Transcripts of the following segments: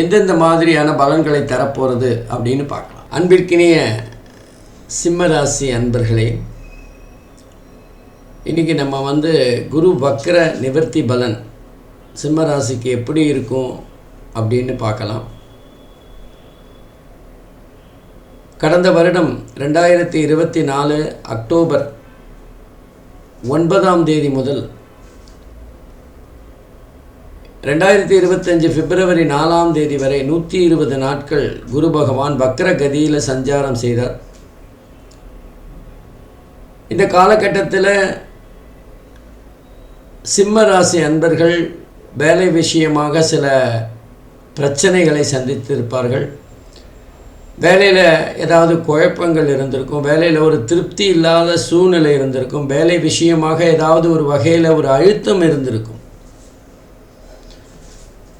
எந்தெந்த மாதிரியான பலன்களை தரப்போகிறது அப்படின்னு பார்க்கலாம். அன்பிற்கினிய சிம்மராசி அன்பர்களே இன்றைக்கி நம்ம வந்து குரு வக்ர நிவர்த்தி பலன் சிம்மராசிக்கு எப்படி இருக்கும் அப்படின்னு பார்க்கலாம். கடந்த வருடம் ரெண்டாயிரத்தி இருபத்தி நாலு அக்டோபர் ஒன்பதாம் தேதி முதல் ரெண்டாயிரத்தி இருபத்தஞ்சு பிப்ரவரி நாலாம் தேதி வரை நூற்றி இருபது நாட்கள் குரு பகவான் வக்ர கதியில் சஞ்சாரம் செய்தார். இந்த காலகட்டத்தில் சிம்ம ராசி அன்பர்கள் வேலை விஷயமாக சில பிரச்சனைகளை சந்தித்திருப்பார்கள். வேலையில் ஏதாவது குழப்பங்கள் இருந்திருக்கும் வேலையில் ஒரு திருப்தி இல்லாத சூழ்நிலை இருந்திருக்கும் வேலை விஷயமாக ஏதாவது ஒரு வகையில் ஒரு அழுத்தம் இருந்திருக்கும்.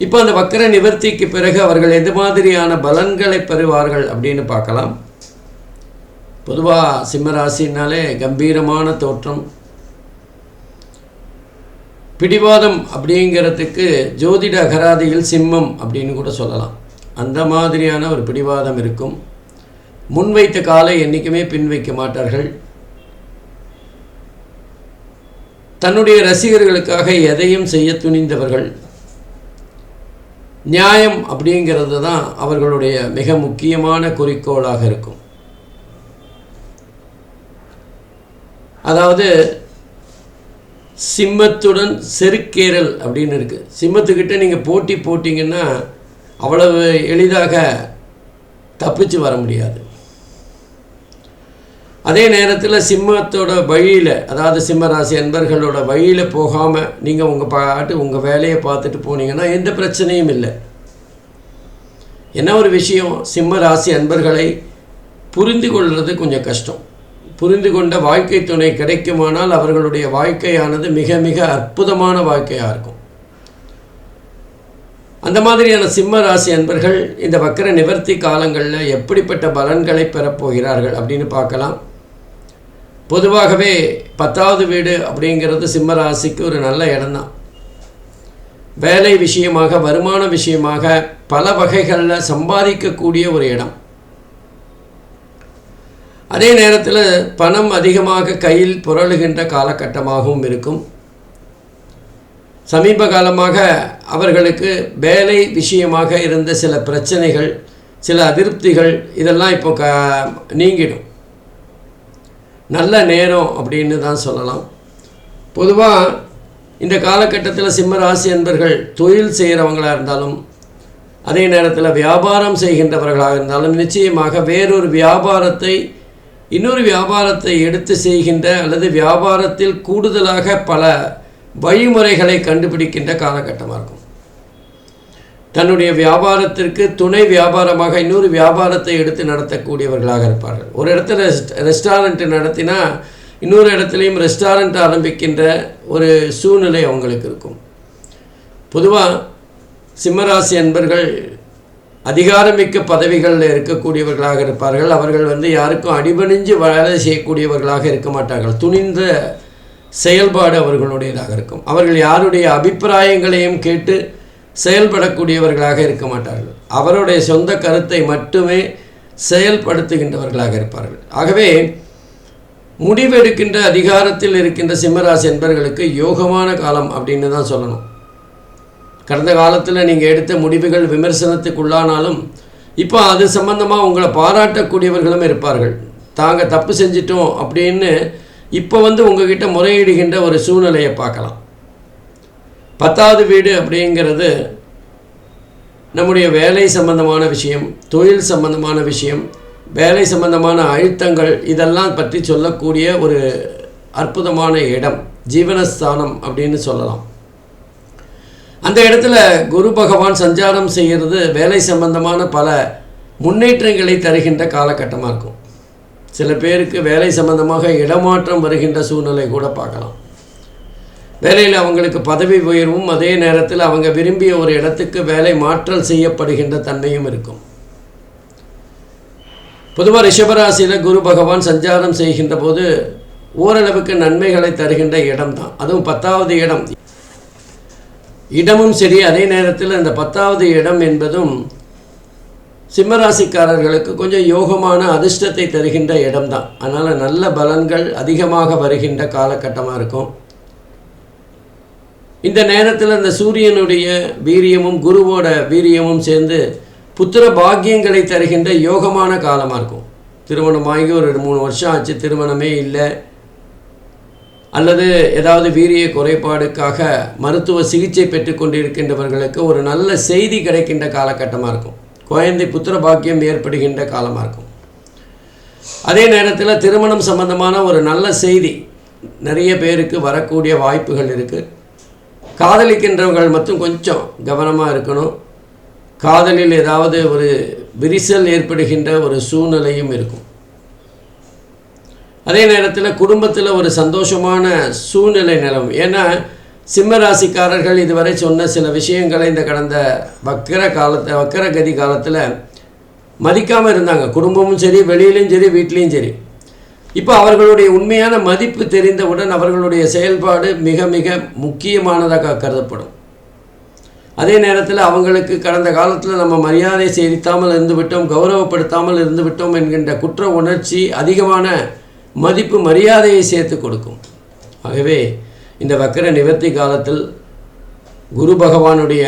இப்போ அந்த வக்கர நிவர்த்திக்கு பிறகு அவர்கள் எது மாதிரியான பலன்களை பெறுவார்கள் அப்படின்னு பார்க்கலாம். பொதுவாக சிம்மராசினாலே கம்பீரமான தோற்றம். பிடிவாதம் அப்படிங்கிறதுக்கு ஜோதிட அகராதியில் சிம்மம் அப்படின்னு கூட சொல்லலாம். அந்த மாதிரியான ஒரு பிடிவாதம் இருக்கும். முன்வைத்த காலை என்றைக்குமே பின் வைக்க மாட்டார்கள். தன்னுடைய ரசிகர்களுக்காக எதையும் செய்ய துணிந்தவர்கள். நியாயம் அப்படிங்கிறது தான் அவர்களுடைய மிக முக்கியமான குறிக்கோளாக இருக்கும். அதாவது சிம்மத்துடன் செருக்கேறல் அப்படின்னு இருக்குது சிம்மத்துக்கிட்ட நீங்கள் போட்டி போட்டிங்கன்னா அவ்வளவு எளிதாக தப்பிச்சு வர முடியாது. அதே நேரத்தில் சிம்மத்தோட வழியில் அதாவது சிம்மராசி அன்பர்களோட வழியில் போகாமல் நீங்கள் உங்கள் பாட்டு உங்கள் வேலையை பார்த்துட்டு போனீங்கன்னா எந்த பிரச்சனையும் இல்லை. என்ன ஒரு விஷயம்? சிம்ம ராசி அன்பர்களை புரிந்து கொள்வது கொஞ்சம் கஷ்டம். புரிந்து கொண்ட வாழ்க்கை துணை கிடைக்குமானால் அவர்களுடைய வாழ்க்கையானது மிக மிக அற்புதமான வாழ்க்கையாக இருக்கும். அந்த மாதிரியான சிம்ம ராசி அன்பர்கள் இந்த வக்கர நிவர்த்தி காலங்களில் எப்படிப்பட்ட பலன்களை பெறப்போகிறார்கள் அப்படின்னு பார்க்கலாம். பொதுவாகவே பத்தாவது வீடு அப்படிங்கிறது சிம்ம ராசிக்கு ஒரு நல்ல இடம்தான். வேலை விஷயமாக வருமான விஷயமாக பல வகைகளில் சம்பாதிக்கக்கூடிய ஒரு இடம். அதே நேரத்தில் பணம் அதிகமாக கையில் புரளுகின்ற காலகட்டமாகவும் இருக்கும். சமீப காலமாக அவர்களுக்கு வேலை விஷயமாக இருந்த சில பிரச்சனைகள் சில அதிருப்திகள் இதெல்லாம் இப்போ க நீங்கிடும். நல்ல நேரம் அப்படின்னு தான் சொல்லலாம். பொதுவாக இந்த காலகட்டத்தில் சிம்மராசி என்பர்கள் தொழில் செய்கிறவங்களாக இருந்தாலும் அதே நேரத்தில் வியாபாரம் செய்கின்றவர்களாக இருந்தாலும் நிச்சயமாக வேறொரு வியாபாரத்தை இன்னொரு வியாபாரத்தை எடுத்து செய்கின்ற அல்லது வியாபாரத்தில் கூடுதலாக பல வழிமுறைகளை கண்டுபிடிக்கின்ற காலகட்டமாக இருக்கும். தன்னுடைய வியாபாரத்திற்கு துணை வியாபாரமாக இன்னொரு வியாபாரத்தை எடுத்து நடத்தக்கூடியவர்களாக இருப்பார்கள். ஒரு இடத்துல ரெஸ்ட் ரெஸ்டாரண்ட் நடத்தினா இன்னொரு இடத்துலையும் ரெஸ்டாரண்ட் ஆரம்பிக்கின்ற ஒரு சூழ்நிலை அவங்களுக்கு இருக்கும். பொதுவாக சிம்மராசி அன்பர்கள் அதிகாரமிக்க பதவிகளில் இருக்கக்கூடியவர்களாக இருப்பார்கள். அவர்கள் வந்து யாருக்கும் அடிபணிஞ்சு வேலை செய்யக்கூடியவர்களாக இருக்க மாட்டார்கள். துணிந்த செயல்பாடு அவர்களுடையதாக இருக்கும். அவர்கள் யாருடைய அபிப்பிராயங்களையும் கேட்டு செயல்படக்கூடியவர்களாக இருக்க மாட்டார்கள். அவருடைய சொந்த கருத்தை மட்டுமே செயல்படுத்துகின்றவர்களாக இருப்பார்கள். ஆகவே முடிவெடுக்கின்ற அதிகாரத்தில் இருக்கின்ற சிம்மராசி என்பர்களுக்கு யோகமான காலம் அப்படின்னு தான் சொல்லணும். கடந்த காலத்தில் நீங்கள் எடுத்த முடிவுகள் விமர்சனத்துக்குள்ளானாலும் இப்போ அது சம்பந்தமாக உங்களை பாராட்டக்கூடியவர்களும் இருப்பார்கள். தாங்க தப்பு செஞ்சிட்டோம் அப்படின்னு இப்போ வந்து உங்ககிட்ட முறையிடுகின்ற ஒரு சூழ்நிலையை பார்க்கலாம். பத்தாவது வீடு அப்படிங்கிறது நம்முடைய வேலை சம்பந்தமான விஷயம் தொழில் சம்பந்தமான விஷயம் வேலை சம்பந்தமான அழுத்தங்கள் இதெல்லாம் பற்றி சொல்லக்கூடிய ஒரு அற்புதமான இடம் ஜீவனஸ்தானம் அப்படின்னு சொல்லலாம். அந்த இடத்துல குரு பகவான் சஞ்சாரம் செய்கிறது வேலை சம்பந்தமான பல முன்னேற்றங்களை தருகின்ற காலகட்டமாக இருக்கும். சில பேருக்கு வேலை சம்பந்தமாக இடமாற்றம் வருகின்ற சூழ்நிலை கூட பார்க்கலாம். வேலையில் அவங்களுக்கு பதவி உயர்வும் அதே நேரத்தில் அவங்க விரும்பிய ஒரு இடத்துக்கு வேலை மாற்றல் செய்யப்படுகின்ற தன்மையும் இருக்கும். பொதுவாக ரிஷபராசியில் குரு பகவான் சஞ்சாரம் செய்கின்ற போது ஓரளவுக்கு நன்மைகளை தருகின்ற இடம் தான் அதுவும் பத்தாவது இடம். இடமும் சரி அதே நேரத்தில் இந்த பத்தாவது இடம் என்பதும் சிம்மராசிக்காரர்களுக்கு கொஞ்சம் யோகமான அதிர்ஷ்டத்தை தருகின்ற இடம்தான். அதனால் நல்ல பலன்கள் அதிகமாக வருகின்ற காலகட்டமாக இருக்கும். இந்த நேரத்தில் அந்த சூரியனுடைய வீரியமும் குருவோட வீரியமும் சேர்ந்து புத்திர பாக்கியங்களை தருகின்ற யோகமான காலமாக இருக்கும். திருமணமாகி ஒரு மூணு வருஷம் ஆச்சு திருமணமே இல்லை. அல்லது ஏதாவது வீரிய குறைபாடுக்காக மருத்துவ சிகிச்சை பெற்று கொண்டிருக்கின்றவர்களுக்கு ஒரு நல்ல செய்தி கிடைக்கின்ற காலகட்டமாக இருக்கும். குழந்தை புத்திர பாக்கியம் ஏற்படுகின்ற காலமாக இருக்கும். அதே நேரத்தில் திருமணம் சம்பந்தமான ஒரு நல்ல செய்தி நிறைய பேருக்கு வரக்கூடிய வாய்ப்புகள் இருக்குது காதலிக்கின்றவர்கள் மட்டும் கொஞ்சம் கவனமாக இருக்கணும். காதலில் ஏதாவது ஒரு விரிசல் ஏற்படுகின்ற ஒரு சூழ்நிலையும் இருக்கும். அதே நேரத்தில் குடும்பத்தில் ஒரு சந்தோஷமான சூழ்நிலை நிலவும். ஏன்னா சிம்ம ராசிக்காரர்கள் இதுவரை சொன்ன சில விஷயங்களை இந்த கடந்த வக்கர காலத்தை வக்கரகதி காலத்தில் மதிக்காமல் இருந்தாங்க. குடும்பமும் சரி வெளியிலையும் சரி வீட்லேயும் சரி. இப்போ அவர்களுடைய உண்மையான மதிப்பு தெரிந்தவுடன் அவர்களுடைய செயல்பாடு மிக மிக முக்கியமானதாக கருதப்படும். அதே நேரத்தில் அவங்களுக்கு கடந்த காலத்தில் நம்ம மரியாதை செலுத்தாமல் இருந்துவிட்டோம் கௌரவப்படுத்தாமல் இருந்துவிட்டோம் என்கின்ற குற்ற உணர்ச்சி அதிகமான மதிப்பு மரியாதையை சேர்த்து கொடுக்கும். ஆகவே இந்த வக்கர நிவர்த்தி காலத்தில் குரு பகவானுடைய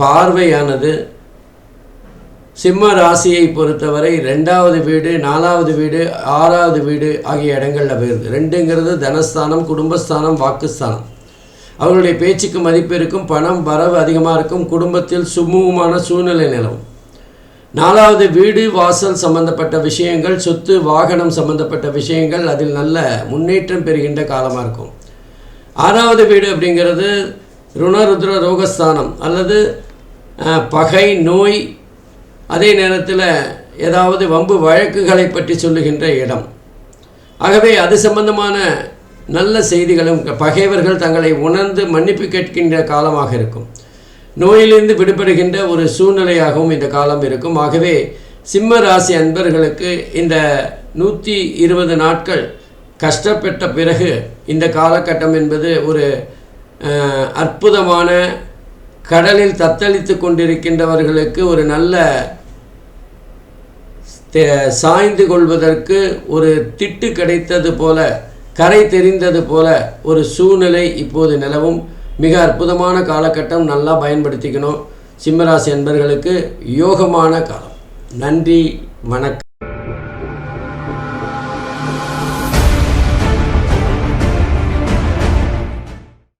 பார்வையானது சிம்ம ராசியை பொறுத்தவரை ரெண்டாவது வீடு நாலாவது வீடு ஆறாவது வீடு ஆகிய இடங்களில் போயிருது. ரெண்டுங்கிறது தனஸ்தானம் குடும்பஸ்தானம் வாக்குஸ்தானம். அவர்களுடைய பேச்சுக்கு மதிப்பு இருக்கும் பணம் வரவு அதிகமாக இருக்கும் குடும்பத்தில் சுமூகமான சூழ்நிலை நிலவும். நாலாவது வீடு வாசல் சம்பந்தப்பட்ட விஷயங்கள் சொத்து வாகனம் சம்பந்தப்பட்ட விஷயங்கள் அதில் நல்ல முன்னேற்றம் பெறுகின்ற காலமாக இருக்கும். ஆறாவது வீடு அப்படிங்கிறது ருணருத்ர ரோகஸ்தானம் அல்லது பகை நோய் அதே நேரத்தில் ஏதாவது வம்பு வழக்குகளை பற்றி சொல்லுகின்ற இடம். ஆகவே அது சம்பந்தமான நல்ல செய்திகளும் பகைவர்கள் தங்களை உணர்ந்து மன்னிப்பு கேட்கின்ற காலமாக இருக்கும். நோயிலிருந்து விடுபடுகின்ற ஒரு சூழ்நிலையாகவும் இந்த காலம் இருக்கும். ஆகவே சிம்ம ராசி அன்பர்களுக்கு இந்த நூற்றி இருபது நாட்கள் கஷ்டப்பட்ட பிறகு இந்த காலகட்டம் என்பது ஒரு அற்புதமான கடலில் தத்தளித்து கொண்டிருக்கின்றவர்களுக்கு ஒரு நல்ல சாய்ந்து கொள்வதற்கு ஒரு திட்டு கிடைத்தது போல கரை தெரிந்தது போல ஒரு சூழ்நிலை இப்போது நிலவும். மிக அற்புதமான காலகட்டம் நல்லா பயன்படுத்திக்கணும். சிம்மராசி என்பர்களுக்கு யோகமான காலம். நன்றி வணக்கம்.